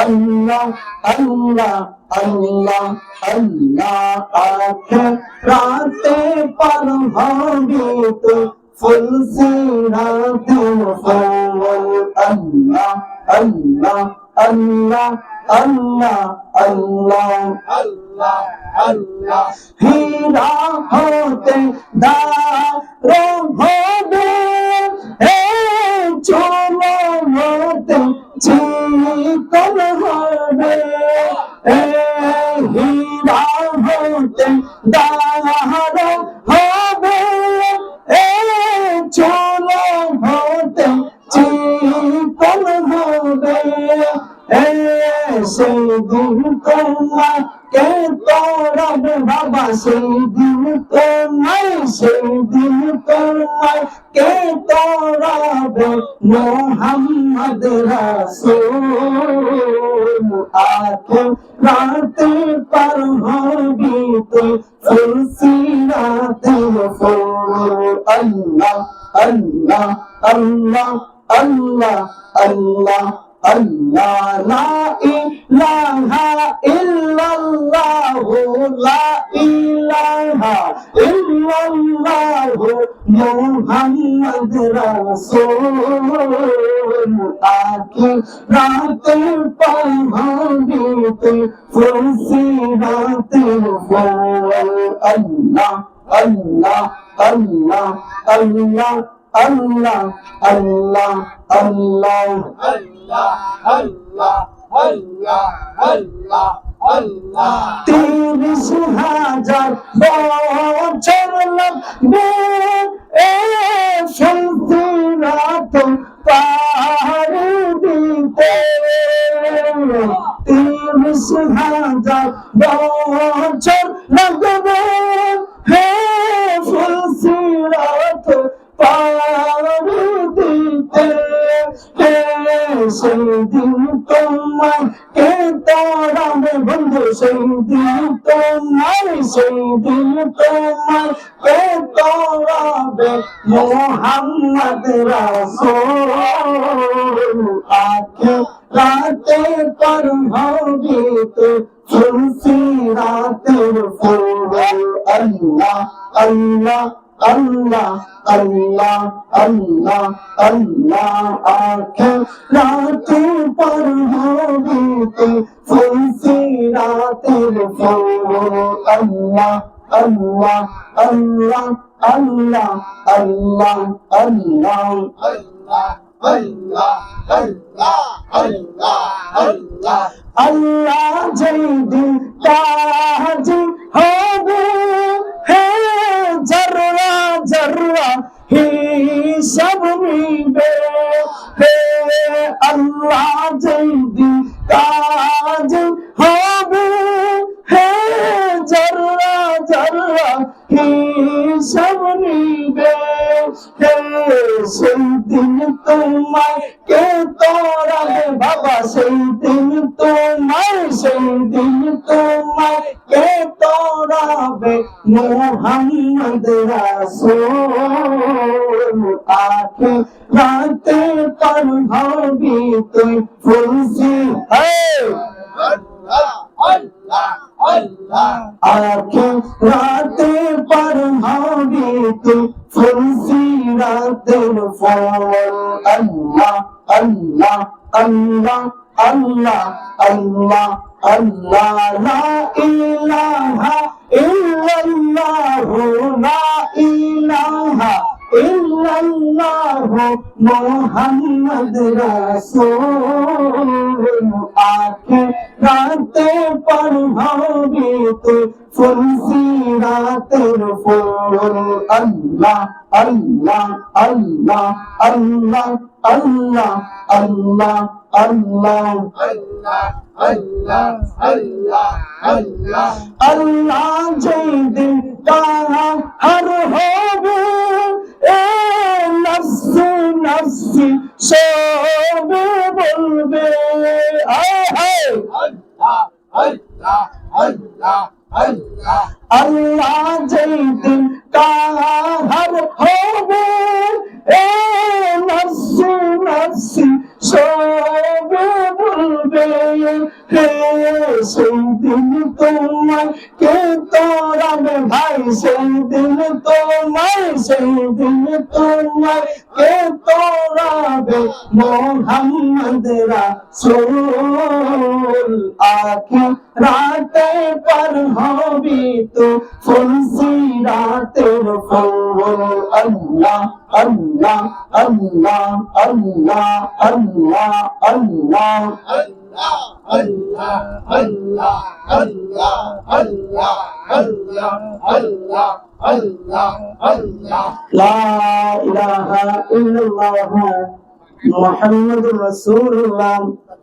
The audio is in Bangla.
আল্লাহ আল্লাহ আল্লাহ আল্লাহ আখে রাতে পার হবে তো ফুল সিরাতে ফুল আল্লাহ আল্লাহ আল্লাহ আল্লাহ আল্লাহ। আল্লাহ আল্লাহ। হীরা হতে দারো হীরা হতে দারো হবে। চলো হতে চিকন হবে। সেই দিন তোমার কে তোরাবে বাবা সেই দিন তোমায় সেই দিন তোমায় কে তোরাবে মোহাম্মদ রাসূল আখে রাতে পার হবি তুই ফুলসিরাতে ফুল আল্লাহ আল্লাহ আল্লাহ আল্লাহ আল্লাহ আল্লাহ আখি রাতে পাহাড়িতে ফুলসি রাতে আল্লাহ আল্লাহ আল্লাহ আল্লাহ আল্লাহ আল্লাহ আল্লাহ আল্লাহ আল্লাহ আল্লাহ তিরিশ হাজার তিরিশ হাজার বছর লাগবে হে ফুলসিরাত পাহাড়ি দিতে হে সেই দিন তোমায় কে তোরাবে বন্ধু সেই দিন তোমায় সেই দিন তোমায় কে তোরাবে মোহাম্মদ রাসূল আখে রাতে পর হবি তো ফুলসি রাতের ফুল আল্লাহ আল্লাহ আল্লাহ আল্লাহ আল্লাহ আল্লাহ আখে রাতে পর হবি তো ফুলসি রাতের ফুল আল্লাহ আল্লাহ আল্লাহ আল্লাহ আল্লাহ আল্লাহ আল্লাহ আল্লাহ যেই দিন কাজী হবে, হে জররা জররা হিসাব নিবে। হে আল্লাহ যেই দিন কাজী হবে, হে জররা জররা হিসাব তোমায় কে তোরাবে বাবা, সেই দিন তোমায়, সেই দিন তোমায় কে তোরাবে মোহাম্মদ রাসূল। আখে রাতে পর হবি তুই ফুলসি আল্লাহ আখে রাতে পর হবি তুই ফুলসি রাতের ফল আল্লাহ আল্লাহ আল্লাহ আল্লাহ আল্লাহ আল্লাহ লা ইলাহা ইল্লাল্লাহ লা ইলাহা ইল্লাল্লাহ মুহাম্মদ রাসূল আখে রাতে পর হবি তো ফুলসি রাতের ফুল। আল্লাহ আল্লাহ আল্লাহ আল্লাহ আল্লাহ আল্লাহ আল্লাহ। আল্লাহ আল্লাহ আল্লাহ আল্লাহ যেই দিন তারা হর আল্লাহ যেই দিন কাহার হবে এ নফসি নফসি সবে বলবে হে সেই দিন তোমায় কে তোরাবে ভাই সেই দিন তোমায় সেই দিন তোমায় কে তোরাবে মোহাম্মদ রাসূল আখি রাতে पर হবি তো ফুলসি রাতের ফুল আল্লাহ আল্লাহ আল্লাহ আল্লাহ আল্লাহ আল্লাহ Allah, Allah, Allah, Allah, Allah, Allah, Allah, Allah. লা ইলাহা ইল্লাল্লাহ মুহাম্মাদুর রাসূলুল্লাহ